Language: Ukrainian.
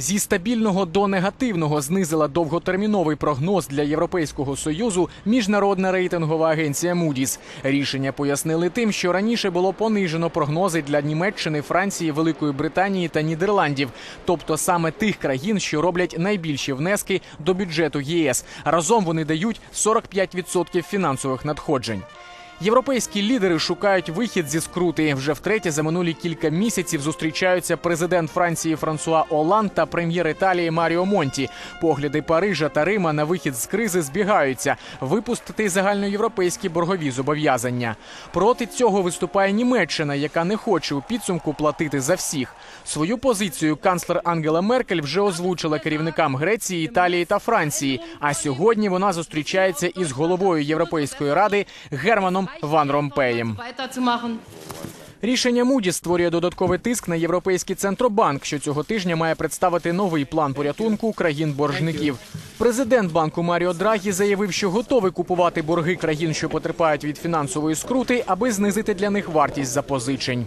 Зі стабільного до негативного знизила довготерміновий прогноз для Європейського союзу міжнародна рейтингова агенція Moody's. Рішення пояснили тим, що раніше було понижено прогнози для Німеччини, Франції, Великої Британії та Нідерландів, тобто саме тих країн, що роблять найбільші внески до бюджету ЄС. Разом вони дають 45% фінансових надходжень. Європейські лідери шукають вихід зі скрути. Вже втретє за минулі кілька місяців зустрічаються президент Франції Франсуа Оланд та прем'єр Італії Маріо Монті. Погляди Парижа та Рима на вихід з кризи збігаються випустити загальноєвропейські боргові зобов'язання. Проти цього виступає Німеччина, яка не хоче у підсумку платити за всіх. Свою позицію канцлер Ангела Меркель вже озвучила керівникам Греції, Італії та Франції. А сьогодні вона зустрічається із головою Європейської ради Германом Ван Ромпеєм. Рішення Муді створює додатковий тиск на європейський центробанк, що цього тижня має представити новий план порятунку країн-боржників. Президент банку Маріо Драгі заявив, що готовий купувати борги країн, що потерпають від фінансової скрути, аби знизити для них вартість запозичень.